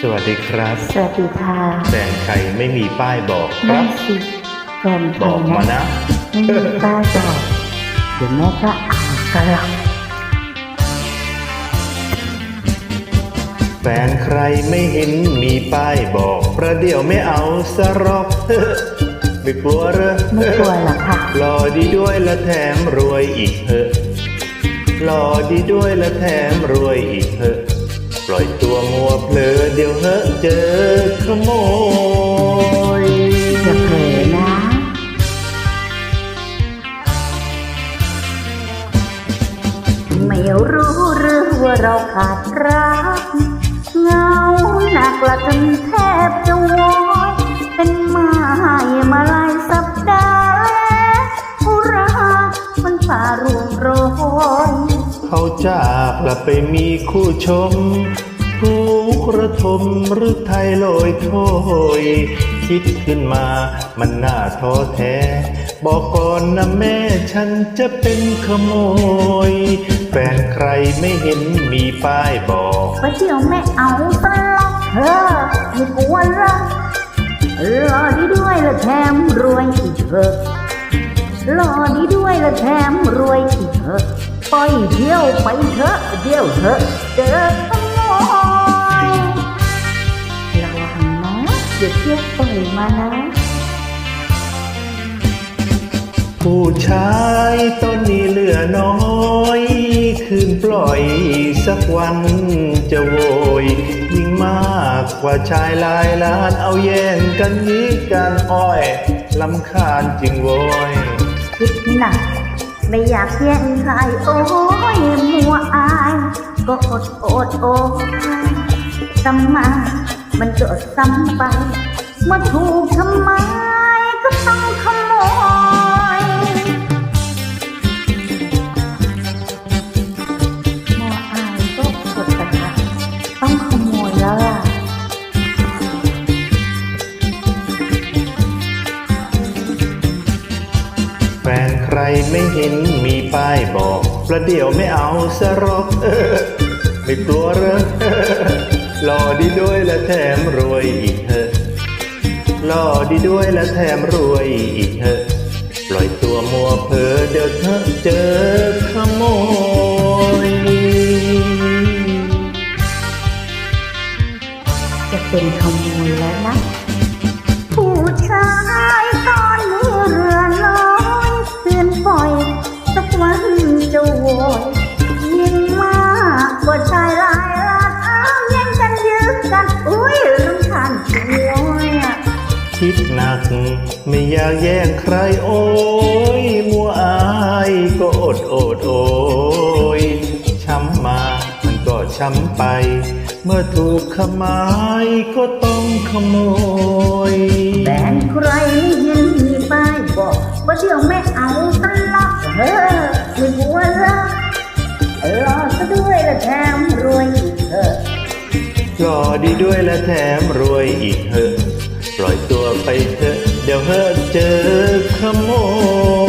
สวัสดีครับ สวัสดีค่ะแฟนใครไม่มีป้ายบอกคนั่รันบสิแฟนใคบรอกมานะ นะ ไม่มีป้ายบอกเดี๋ยวแม่ก็อ่านกันหรอกแฟนใครไม่เห็นมีป้ายบอกประเดี๋ยวไม่เอาสะรอก ไม่กลัวเหรอ ไม่กลัวหรอกค่ะ หล่อดีด้วยและแถมรวยอีกเหอะหล่อดีด้วยและแถมรวยอีกเหอะ ปล่อยตัวมัวเพลอเดี๋ยวเหอะเจอขโมยอย่าเผลอนะ ไม่รู้หรือว่าเราขาดรัก เงาหนักละจนแทบจะวอน เขาจากละไปมีคู่ชมทุกระทมหรือไทยลอยโถยคิดขึ้นมามันน่าท้อแท้ บอกก่อนนะแม่ฉันจะเป็นขโมย แฟนใครไม่เห็นมีป้ายบอกไปเที่ยวไม่เอาตลอดเธอไม่กลัวหรอกรอดีด้วยละแถมรวยอีกเถอะรอดีด้วยละแถมรวยอีกเถอะ ไปเที่ยวไปเถอะเดี๋ยวเถอะเจอขโมยระวังนะอย่าเที่ยวปล่อยมานะ ผู้ชายตอนนี้เหลือน้อย คืนปล่อยสักวันจะโวย ยิ่งมากกว่าชายหลายล้านเอาแย่งกันยิกกันอ้อยลำคาญจริงโวย คิดหนัก ไม่อยากแย่งใครโอ้ยมัวอาย ก็อดอดโอยซ้ำมา มันก็ซ้ำไปเมื่อถูกทำไม ไม่เห็นมีป้ายบอกประเดี๋ยวไม่เอาสรอกไม่กลัวเหรอหล่อดีด้วยและแถมรวยอีกเถอะหล่อดีด้วยและแถมรวยอีกเถอะปล่อยตัวมัวเพอเดี๋ยวเธอเจอขโมยจะเป็นขโมยแล้วนะผู้ชายตอน ก ไม่อยากแย่งใครโอ้ยมัวอายก็อดโอดโอยช้ำมามันก็ช้ำไป เมื่อถูกขมายก็ต้องขโมยแฟนใครไม่เห็นมีป้ายบอกว่าเดี๋ยวไม่เอาตลอดเออไม่กลัวหรอกรอซะด้วยและแถมรวยอีกเถอะหล่อดีด้วยและแถมรวยอีกเถอะ ล่อยตัวไปเถอะเดี๋ยวเฮอเจอขโมย